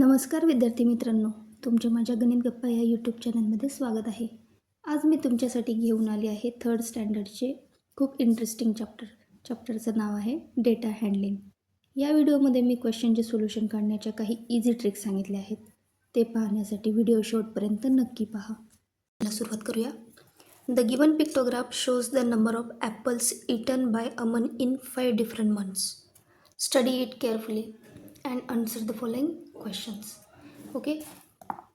नमस्कार विद्यार्थी मित्रांनो तुमचे माझ्या गणित गप्पा या यूट्यूब चॅनलमध्ये स्वागत आहे. आज मी तुमच्यासाठी घेऊन आले आहे थर्ड स्टँडर्डचे खूप इंटरेस्टिंग चॅप्टर चॅप्टरचं नाव आहे डेटा हँडलिंग या व्हिडिओमध्ये मी क्वेश्चनचे सोल्युशन काढण्याच्या काही इझी ट्रिक्स सांगितल्या आहेत. ते पाहण्यासाठी व्हिडिओ शेवटपर्यंत नक्की पहा. मला सुरुवात करूया. The given pictograph shows the number of apples eaten by Aman in five different months study it carefully and answer the following questions okay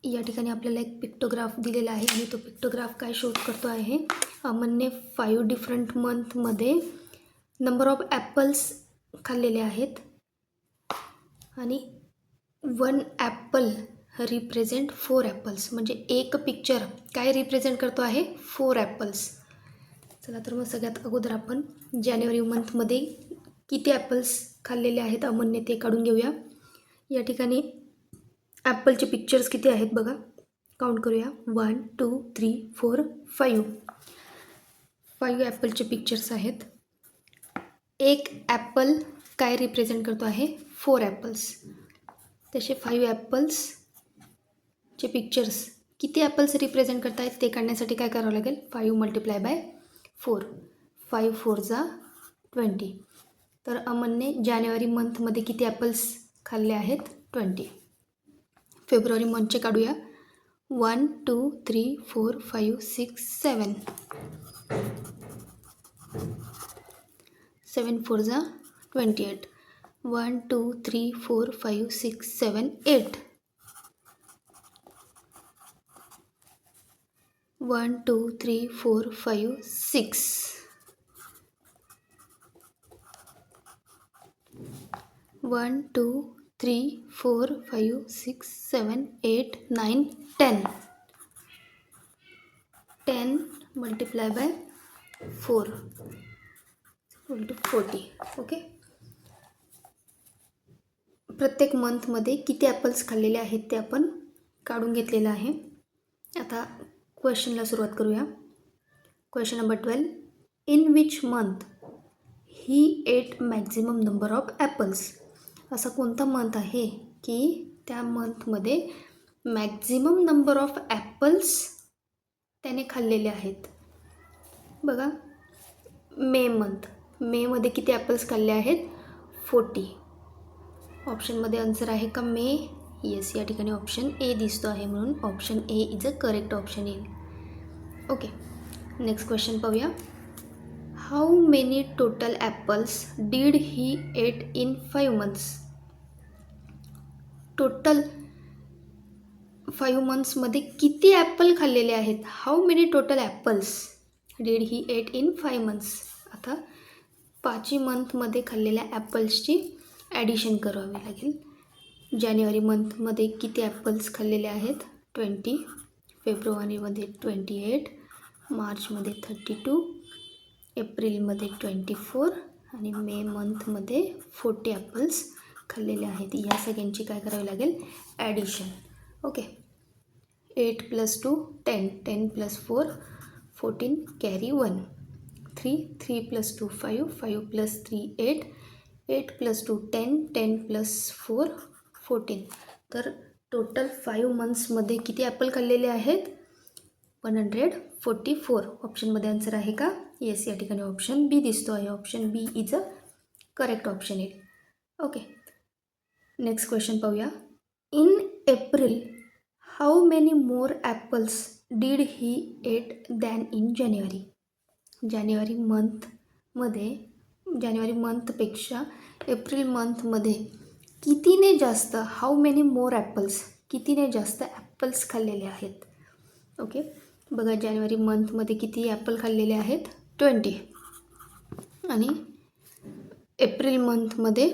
या ठिकाणी आपल्याला एक पिक्टोग्राफ दिलेला आहे आणि तो पिक्टोग्राफ काय शोध करतो आहे? अमनने फाईव्ह डिफरंट मंथमध्ये नंबर ऑफ ॲपल्स खाल्लेले आहेत आणि one apple represent four apples म्हणजे एक पिक्चर काय रिप्रेझेंट करतो आहे? फोर ॲपल्स चला तर मग सगळ्यात अगोदर आपण जानेवारी मंथमध्ये किती ॲपल्स खाल्लेले आहेत? अमनने ते काढून घेऊया. या ठिकाणी ॲपलचे पिक्चर्स किती आहेत बघा. काउंट करूया. One two three four five. Five ॲपलचे pictures आहेत. एक ॲपल काय रिप्रेझेंट करतो आहे? Four apples. तसे फाईव्ह ॲपल्सचे पिक्चर्स किती ॲपल्स रिप्रेझेंट करत आहेत ते काढण्यासाठी काय करावं लागेल? Five multiply by four. Five फोरचा ट्वेंटी. तर अमनने जानेवारी मंथमध्ये किती ॲपल्स खाल्ले आहेत ट्वेंटी. फेब्रुवारी मंथचे काढूया. One two three four five six seven seven four जा twenty eight. One two three four five six seven eight. One two three four five six. One two three four five six seven eight nine ten ten multiply by four to forty okay प्रत्येक मंथमध्ये किती apples खाल्लेले आहेत ते आपण काढून घेतलेलं आहे. आता क्वेश्चनला सुरुवात करूया. Question number twelve in which month he ate maximum number of apples असा कोणता मंथ आहे की त्या मंथमध्ये मॅक्झिमम नंबर ऑफ ॲपल्स त्याने खाल्लेले आहेत? बघा मे मंथ मेमध्ये किती ॲपल्स खाल्ले आहेत? फोर्टी ऑप्शनमध्ये आन्सर आहे का मे? येस या ठिकाणी ऑप्शन ए दिसतो आहे म्हणून option A is a correct option येईल ओके नेक्स्ट क्वेश्चन पाहूया. How many total apples did he ate in five months total five मंथ्समध्ये किती ॲपल खाल्लेले आहेत? How many total apples did he ate in five months आता पाचवी मंथमध्ये खाल्लेल्या ॲपल्सची addition करावी लागेल. जानेवारी मंथमध्ये किती ॲपल्स खाल्लेले आहेत? ट्वेंटी फेब्रुवारीमध्ये ट्वेंटी एट मार्चमध्ये थर्टी टू एप्रिलमध्ये ट्वेंटी फोर आणि मे मंथमध्ये फोर्टी ॲपल्स खाल्लेले आहेत. या सगळ्यांची काय करावी लागेल? Addition okay eight plus two ten ten plus four fourteen carry one three three plus two five five plus three eight eight plus two ten ten plus four fourteen तर total five मंथ्समध्ये किती Apple खाल्लेले आहेत? One hundred forty four ऑप्शनमध्ये answer आहे का? Yes या ठिकाणी ऑप्शन बी दिसतो आहे option B is a correct option okay okay next question पाहूया in April how many more apples did he eat than in January जानेवारी मंथमध्ये जानेवारी मंथपेक्षा एप्रिल मंथमध्ये कितीने जास्त हाऊ मेनी मोर ॲपल्स कितीने जास्त ॲपल्स खाल्लेले आहेत? ओके बघा जानेवारी मंथमध्ये किती ॲपल खाल्लेले आहेत? ट्वेंटी. आणि एप्रिल मंथमध्ये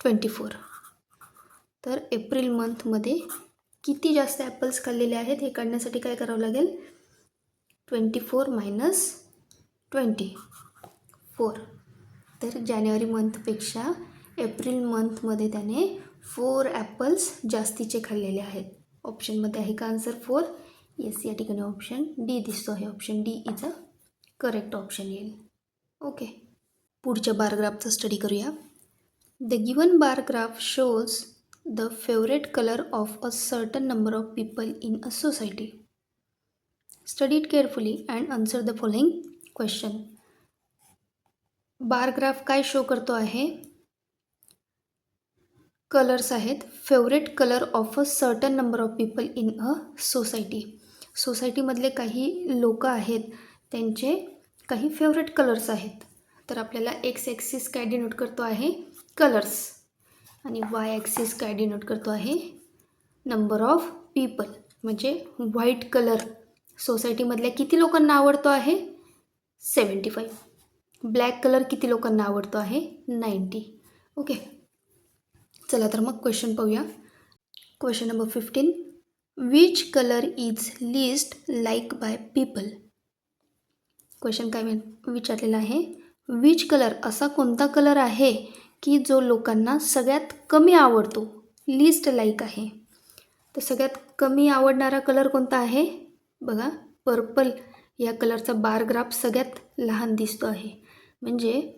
ट्वेंटी फोर. तर एप्रिल मंथमध्ये किती जास्त ॲपल्स खाल्लेले आहेत हे काढण्यासाठी काय करावं लागेल? Twenty four minus twenty four. तर जानेवारी मंथपेक्षा एप्रिल मंथमध्ये त्याने फोर ॲपल्स जास्तीचे खाल्लेले आहेत. ऑप्शनमध्ये आहे का आन्सर फोर येस या ठिकाणी ऑप्शन डी दिसतो आहे. Option D is a correct option येईल. ओके. पुढच्या बारग्राफचा स्टडी करूया. The given bar graph shows the favourite colour of a certain number of people in a society study it carefully and answer the following question bar graph काय show करतो आहे? Colours आहेत. Favourite colour of a certain number of people in a society सोसायटीमधले काही लोक आहेत. त्यांचे काही favourite colours आहेत. तर आपल्याला एक्स ॲक्सिस काय डिनोट करतो आहे? कलर्स आणि वाय ॲक्सिस काय डिनोट करतो आहे? नंबर ऑफ पीपल म्हणजे व्हाईट कलर सोसायटीमधल्या किती लोकांना आवडतो आहे? सेवन्टी फाईव्ह ब्लॅक कलर किती लोकांना आवडतो आहे? नाईंटी ओके चला तर मग क्वेश्चन पाहूया. Question number fifteen which colour is least like by people question काय मी- विचारलेलं आहे? विच कलर असा कोणता कलर आहे की जो लोकांना सगळ्यात कमी आवडतो? लिस्ट लाईक आहे. तर सगळ्यात कमी आवडणारा कलर कोणता आहे? बघा पर्पल या कलरचा बार ग्राफ सगळ्यात लहान दिसतो आहे. म्हणजे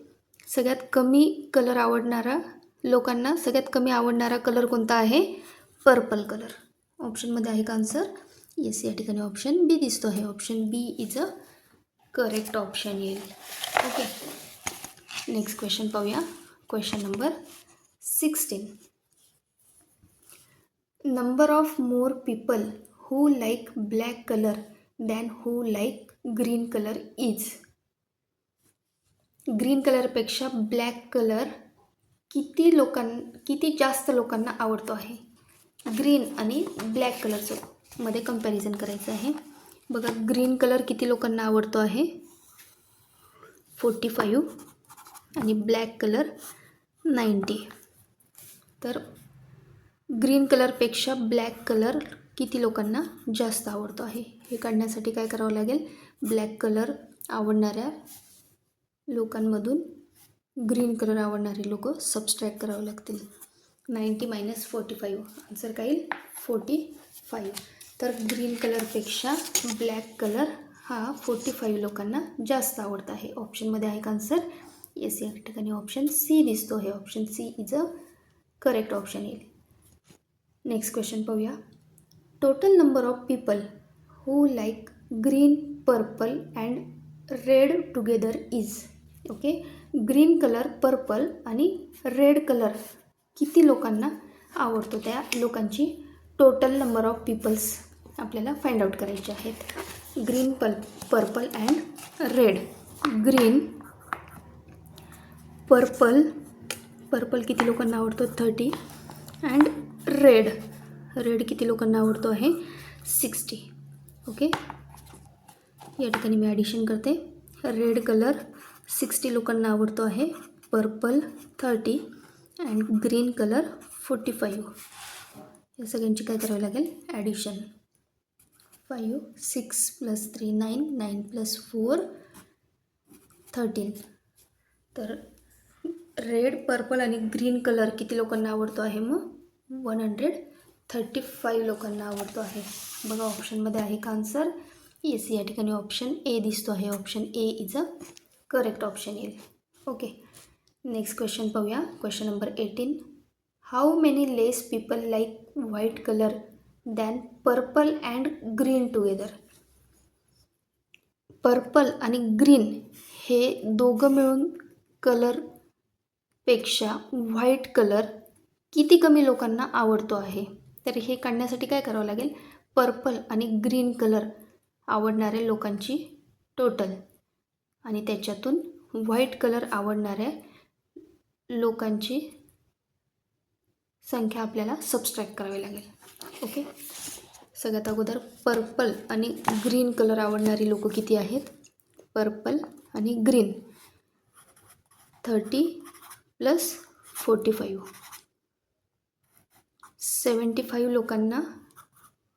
सगळ्यात कमी कलर आवडणारा लोकांना सगळ्यात कमी आवडणारा कलर कोणता आहे? पर्पल कलर ऑप्शनमध्ये आहे का आन्सर येस या ठिकाणी ऑप्शन बी दिसतो आहे. Option B is a correct option येईल. ओके नेक्स्ट क्वेश्चन पाहूया. Question number sixteen number of more people who like black colour than who like green colour is green कलरपेक्षा black colour किती लोकां किती जास्त लोकांना आवडतो आहे? ग्रीन आणि ब्लॅक कलरचं मध्ये कंपॅरिझन करायचं आहे. बघा ग्रीन कलर किती लोकांना आवडतो आहे? फोर्टी फाईव्ह आणि ब्लॅक कलर नाईंटी तर ग्रीन कलरपेक्षा ब्लॅक कलर किती लोकांना जास्त आवडतो आहे? हे काढण्यासाठी काय करावं लागेल? ब्लॅक कलर आवडणाऱ्या लोकांमधून ग्रीन कलर आवडणारे लोक सबस्ट्रॅक्ट करावे लागतील. Ninety minus forty five answer काय येईल? फोर्टी फाईव्ह तर ग्रीन कलरपेक्षा ब्लॅक कलर हा फोर्टी फाईव्ह लोकांना जास्त आवडत आहे. ऑप्शनमध्ये आहे का आन्सर येस या ठिकाणी ऑप्शन सी दिसतो हे option C is a correct option येईल. नेक्स्ट क्वेश्चन पाहूया. Total number of people who like green purple and red together is okay green colour purple आणि रेड कलर किती लोकांना आवडतो त्या लोकांची टोटल नंबर ऑफ पीपल्स आपल्याला फाइंड आउट करायचे आहेत. ग्रीन पल purple and red green purple purple किती लोकांना आवडतो? थर्टी अँड रेड रेड किती लोकांना आवडतो आहे? सिक्स्टी ओके या ठिकाणी मी ॲडिशन करते. रेड कलर सिक्स्टी लोकांना आवडतो आहे. Purple thirty and green colour forty five या सगळ्यांची काय करावी लागेल? Addition five six plus three nine nine plus four thirteen तर रेड पर्पल आणि ग्रीन कलर किती लोकांना आवडतो आहे मग? वन हंड्रेड थर्टी फाईव्ह लोकांना आवडतो आहे. बघा ऑप्शनमध्ये आहे का आन्सर येस या ठिकाणी ऑप्शन ए दिसतो आहे. Option A is a correct option okay okay next question पाहूया. Question number eighteen how many less people like white colour than purple and green together purple आणि ग्रीन हे दोघं मिळून कलरपेक्षा white colour किती कमी लोकांना आवडतो आहे? तर हे काढण्यासाठी काय करावं लागेल? पर्पल आणि ग्रीन कलर आवडणाऱ्या लोकांची टोटल आणि त्याच्यातून व्हाईट कलर आवडणाऱ्या लोकांची संख्या आपल्याला सबस्ट्रॅक्ट करावी लागेल. ओके. सगळ्यात अगोदर पर्पल आणि ग्रीन कलर आवडणारी लोक किती आहेत? पर्पल आणि green. Thirty plus forty five. Seventy five लोकांना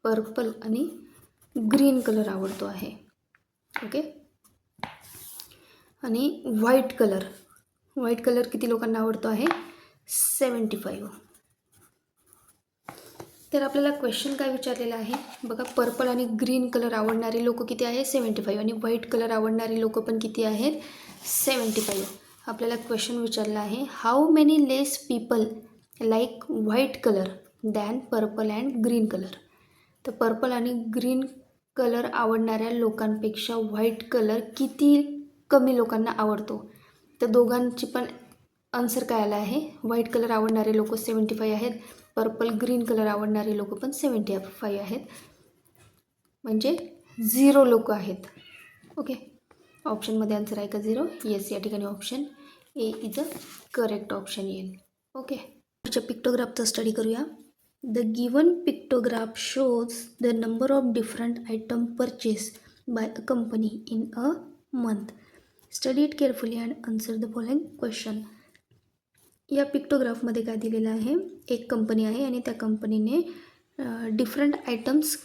पर्पल आणि ग्रीन कलर आवडतो आहे. ओके. आणि व्हाईट कलर. व्हाईट कलर किती लोकांना आवडतो आहे? Seventy five. तर आपल्याला क्वेश्चन काय विचारलेला आहे? बघा पर्पल आणि ग्रीन कलर आवडणारे लोक किती आहे सेवन्टी फाईव्ह आणि व्हाईट कलर आवडणारी लोक पण किती आहेत? सेवन्टी फाईव्ह आपल्याला क्वेश्चन विचारला आहे how many less people like white colour than purple and green colour तर पर्पल आणि ग्रीन कलर आवडणाऱ्या लोकांपेक्षा व्हाईट कलर किती कमी लोकांना आवडतो? तर दोघांची पण आन्सर काय आला आहे? व्हाईट कलर आवडणारे लोक सेवन्टी फाईव्ह आहेत. पर्पल ग्रीन कलर आवडणारे लोक पण सेवन्टी फाय आहेत. म्हणजे झिरो लोक आहेत. ओके? ऑप्शनमध्ये आन्सर आहे का झिरो? येस या ठिकाणी option A is a correct option येईल. ओके? पुढच्या पिक्टोग्राफचा स्टडी करूया. The given pictograph shows the number of different item purchase by a company in a month study it carefully and answer the following question या पिक्टोग्राफमध्ये काय दिलेलं आहे? एक कंपनी आहे आणि त्या कंपनीने डिफरंट आयटम्स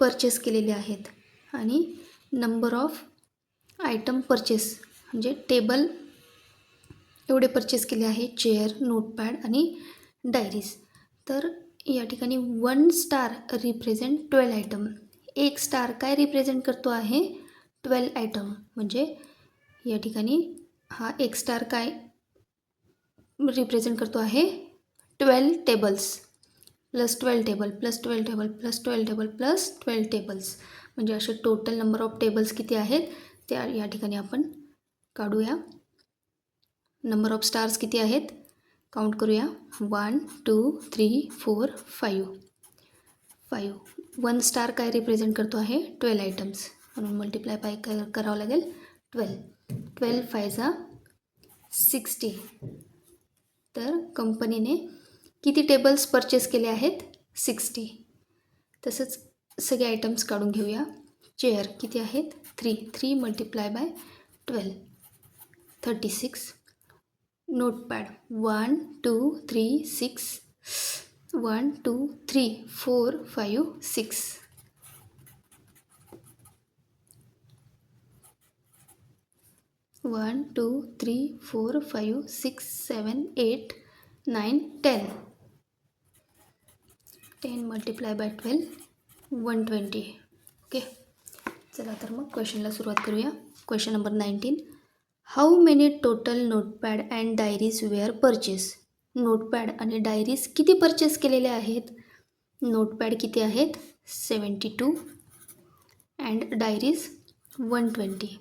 परचेस केलेले आहेत. आणि नंबर ऑफ आयटम परचेस म्हणजे टेबल एवढे परचेस केले आहे चेअर नोटपॅड आणि डायरीज तर या ठिकाणी one star represent twelve item एक स्टार काय रिप्रेझेंट करतो आहे? ट्वेल्व आयटम म्हणजे या ठिकाणी हा एक स्टार काय रिप्रेझेंट करतो आहे twelve tables plus twelve table plus twelve table plus twelve table plus twelve tables म्हणजे असे टोटल नंबर ऑफ टेबल्स किती आहेत त्या या ठिकाणी आपण काढूया. नंबर ऑफ स्टार्स किती आहेत काउंट करूया. One two three four five five one star काय रिप्रेझेंट करतो आहे ट्वेल्व आयटम्स म्हणून मल्टिप्लाय बाय काय करावं लागेल ट्वेल्व ट्वेल्व फायजा सिक्स्टी तर कंपनीने किती टेबल्स परचेस केले आहेत? सिक्स्टी तसंच सगळे आयटम्स काढून घेऊया. चेअर किती आहेत? Three three multiply by twelve thirty six notepad one two three six one two three four five six one two three four five six seven eight nine ten. Ten multiply by twelve one twenty okay? चला तर मग क्वेश्चनला सुरुवात करूया. Question number nineteen how many total notepad and diaries were purchase notepad आणि diaries किती purchase केलेले आहेत? नोटपॅड किती आहेत? Seventy two and diaries one twenty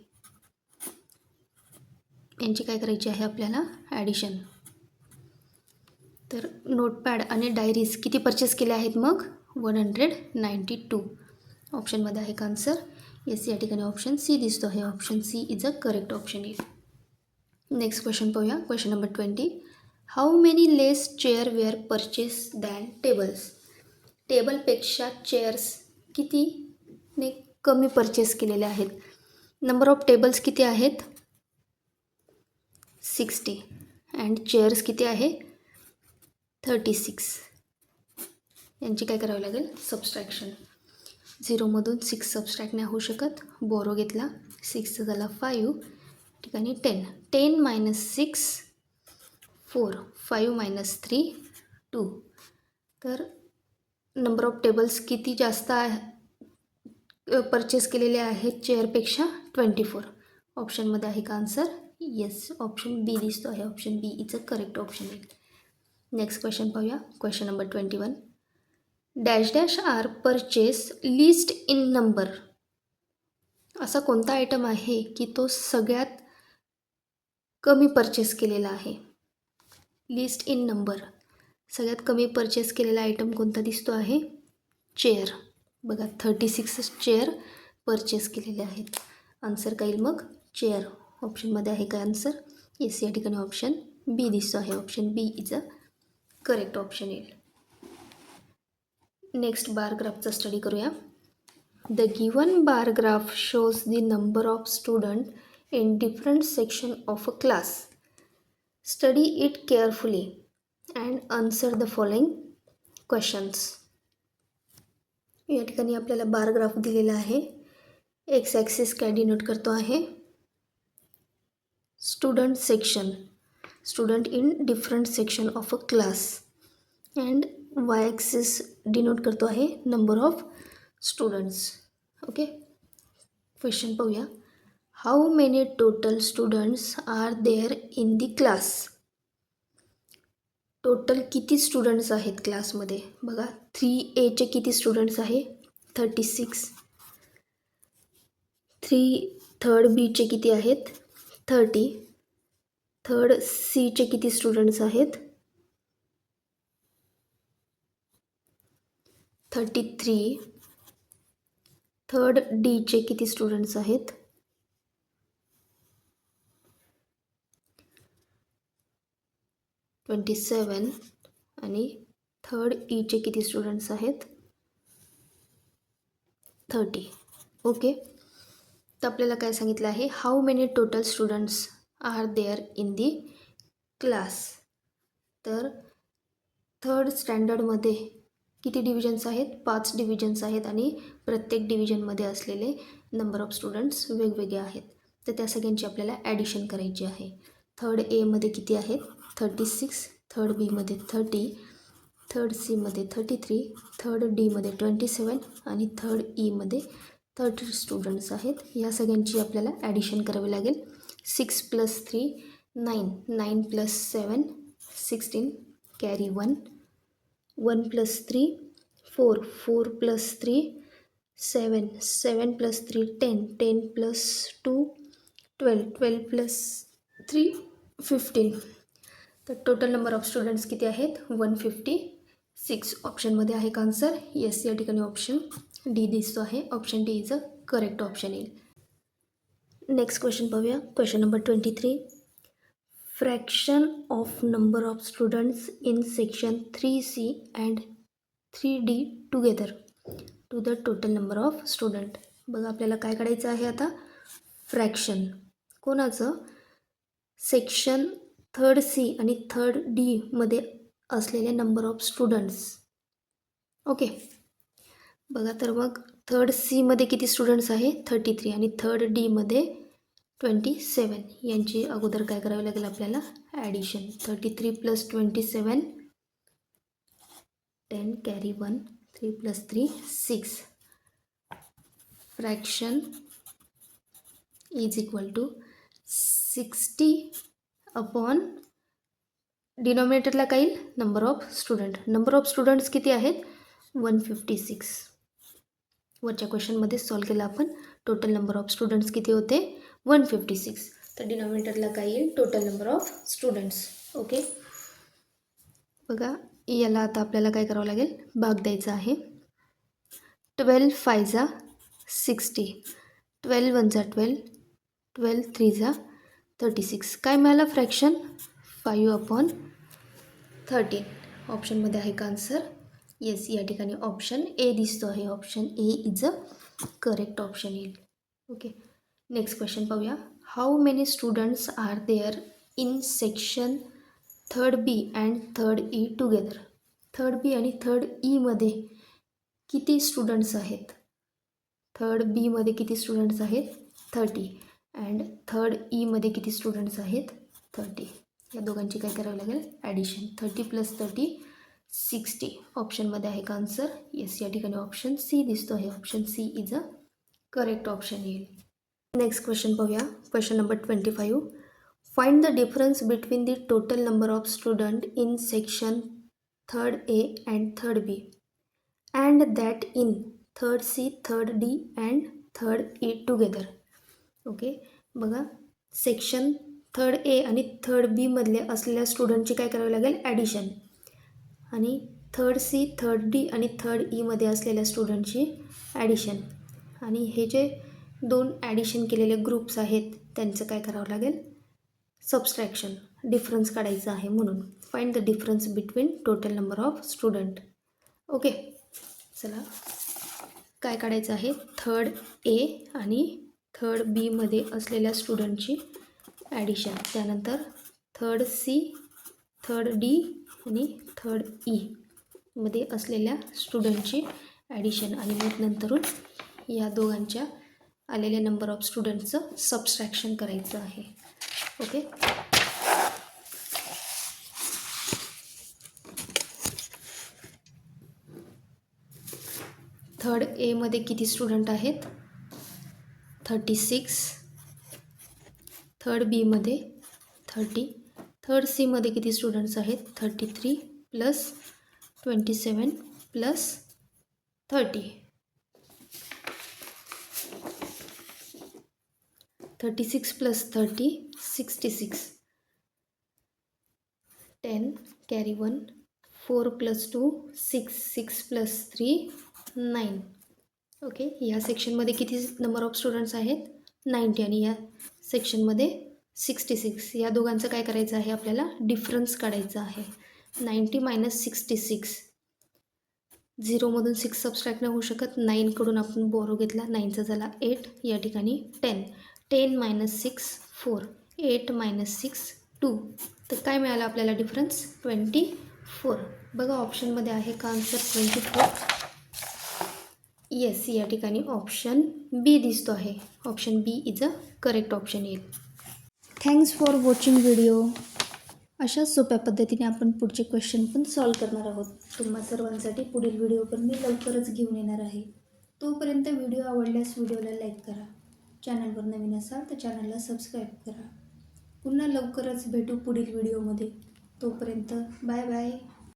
यांची काय करायची आहे आपल्याला ॲडिशन तर नोटपॅड आणि डायरीज किती परचेस केले आहेत मग? वन हंड्रेड नाईंटी टू ऑप्शनमध्ये आहे का आन्सर येस या ठिकाणी ऑप्शन सी दिसतो आहे. Option C is a correct option येईल नेक्स्ट क्वेश्चन पाहूया. Question number twenty how many less chair were purchase than tables टेबलपेक्षा chairs कितीने कमी परचेस केलेले आहेत? नंबर ऑफ टेबल्स किती आहेत? सिक्स्टी. अँड चेअर्स किती आहे? थर्टी सिक्स यांची काय करावी लागेल? सबस्ट्रॅक्शन झिरोमधून सिक्स सबस्ट्रॅक्ट नाही होऊ शकत. बोरो घेतला. सिक्सचा झाला फाईव्ह ठिकाणी ten ten minus six four five minus three two तर नंबर ऑफ टेबल्स किती जास्त आहे? परचेस केलेले आहेत चेअरपेक्षा ट्वेंटी फोर ऑप्शनमध्ये आहे का आन्सर येस ऑप्शन बी दिसतो आहे. Option B is a correct option येईल नेक्स्ट क्वेश्चन पाहूया. Question number twenty one dash dash are purchase list in number असा कोणता आयटम आहे की तो सगळ्यात कमी परचेस केलेला आहे? लिस्ट इन नंबर सगळ्यात कमी परचेस केलेला आयटम कोणता दिसतो आहे? चेअर बघा थर्टी सिक्स चेअर परचेस केलेले आहेत. आन्सर काय मग? चेअर ऑप्शनमध्ये आहे काय आन्सर येस या ठिकाणी ऑप्शन बी दिसतो आहे. Option B is a correct option येईल. नेक्स्ट बारग्राफचा स्टडी करूया. The given bar graph shows the number of student in different section of a class study it carefully and answer the following questions या ठिकाणी आपल्याला bar graph दिलेला आहे. X axis काय denote करतो आहे? Student section student in different section of a class and y axis denote करतो आहे number of students okay question पाहूया. How many total students are there in the class total किती students आहेत क्लासमध्ये बघा थ्री एचे किती स्टुडंट्स आहे? Thirty six three third बीचे किती आहेत? थर्टी. थर्ड सीचे किती स्टुडंट्स आहेत? Thirty three. थर्ड डीचे किती स्टुडंट्स आहेत? Twenty seven. आणि थर्ड ईचे किती स्टुडंट्स आहेत? थर्टी. ओके. तर आपल्याला काय सांगितलं आहे? How many total students are there in the class तर थर्ड स्टँडर्डमध्ये किती डिव्हिजन्स आहेत? पाच डिव्हिजन्स आहेत आणि प्रत्येक डिव्हिजनमध्ये असलेले नंबर ऑफ स्टुडंट्स वेगवेगळे आहेत. तर त्या सगळ्यांची आपल्याला ॲडिशन करायची आहे. थर्ड एमध्ये किती आहेत? थर्टी सिक्स थर्ड बीमध्ये थर्टी थर्ड सीमध्ये थर्टी थ्री थर्ड डीमध्ये ट्वेंटी सेवन आणि थर्ड ईमध्ये e थर्टी स्टुडंट्स आहेत. या सगळ्यांची आपल्याला ॲडिशन करावी लागेल. Six plus three nine nine plus seven sixteen carry one one plus three four four plus three seven seven plus three ten ten plus two twelve twelve plus three fifteen तर total number of students किती आहेत? One fifty six ऑप्शनमध्ये आहे का answer yes या ठिकाणी option D दिसतो आहे. Option D is a correct option येईल. नेक्स्ट क्वेश्चन पाहूया. Question number twenty three fraction of number of students in section three C and three D together to the total number of student बघा आपल्याला काय काढायचं आहे आता? Fraction कोणाचं? Section third C आणि थर्ड डीमध्ये असलेले नंबर ऑफ स्टुडंट्स ओके बघा तर मग थर्ड सीमध्ये किती स्टुडंट्स आहे? थर्टी थ्री आणि थर्ड डीमध्ये ट्वेंटी सेवन यांची अगोदर काय करावे लागेल आपल्याला? Addition thirty three plus twenty seven ten carry one three plus three six fraction is equal to sixty upon डिनॉमिनेटरला काही number of student number of students किती आहेत? वन फिफ्टी सिक्स वरच्या क्वेश्चनमध्ये सॉल्व केलं आपण. टोटल नंबर ऑफ स्टुडंट्स किती होते? One fifty six तर डिनॉमिनेटरला काय येईल? Total number of students okay बघा याला आता आपल्याला काय करावं लागेल? भाग द्यायचा आहे. ट्वेल्व फायजा सिक्स्टी ट्वेल्व वनचा ट्वेल्व ट्वेल्व थ्रीजा थर्टी सिक्स काय मिळालं? फ्रॅक्शन फाईव्ह अपॉन थर्टीन ऑप्शनमध्ये आहे का आन्सर येस या ठिकाणी ऑप्शन ए दिसतो आहे. Option A is a correct option okay okay next question पाहूया. How many students are there in section third B and third E together third B आणि third ईमध्ये e किती students आहेत? Third बीमध्ये किती students आहेत? थर्टी अँड थर्ड ईमध्ये किती students आहेत? थर्टी या दोघांची काय करावी लागेल? Addition thirty plus thirty sixty ऑप्शनमध्ये आहे का आन्सर? येस या ठिकाणी ऑप्शन सी दिसतो आहे option C is a correct option येईल. नेक्स्ट क्वेश्चन पाहूया question number twenty five find the difference between the total number of student in section third A and third B and that in third C third D and third E together okay बघा. Section third A आणि third बीमधले असलेल्या स्टुडंटची काय करावी लागेल? Addition आणि third C third D आणि third ईमध्ये e असलेल्या स्टुडंटची ॲडिशन आणि हे जे दोन ॲडिशन केलेले ग्रुप्स आहेत त्यांचं काय करावं लागेल? सबस्ट्रॅक्शन डिफरन्स काढायचं आहे म्हणून. Find the difference between total number of student okay चला. काय काढायचं आहे? थर्ड ए आणि थर्ड बीमध्ये असलेल्या स्टुडंटची ॲडिशन त्यानंतर थर्ड सी थर्ड डी आणि थर्ड ई e मध्ये असलेल्या स्टुडंटची ॲडिशन आणि मग नंतरून या दोघांच्या आलेल्या नंबर ऑफ स्टुडंटचं सबस्ट्रॅक्शन करायचं आहे. ओके थर्ड एमध्ये किती स्टुडंट आहेत? थर्टी सिक्स थर्ड बीमध्ये थर्टी थर्ड सीमध्ये किती स्टुडंट्स आहेत? Thirty three plus twenty seven plus thirty thirty six plus thirty sixty six ten carry one four plus two six six plus three nine okay या सेक्शनमध्ये किती number of students आहेत? Ninety आणि या सेक्शनमध्ये सिक्स्टी सिक्स. या दोघांचं काय करायचं आहे आपल्याला? डिफरन्स काढायचा आहे. Ninety minus sixty six. झिरोमधून six subtract नाही होऊ शकत. नाईनकडून आपण बोरो घेतला. नाईनचा झाला एट. या ठिकाणी ten. Ten minus six four. Eight minus six two. तर काय मिळालं आपल्याला डिफरन्स ट्वेंटी फोर. बघा ऑप्शनमध्ये आहे का आन्सर ट्वेंटी फोर. येस या ठिकाणी ऑप्शन बी दिसतो आहे. Option B is a correct option येईल. थँक्स फॉर वॉचिंग व्हिडिओ अशाच सोप्या पद्धतीने आपण पुढचे क्वेश्चन पण सॉल्व करणार आहोत. तुम्हा सर्वांसाठी पुढील व्हिडिओ पण मी लवकरच घेऊन येणार आहे. तोपर्यंत व्हिडिओ आवडल्यास व्हिडिओला लाईक करा. चॅनलवर नवीन असाल तर चॅनलला सबस्क्राईब करा. पुन्हा लवकरच भेटू पुढील व्हिडिओमध्ये तोपर्यंत बाय बाय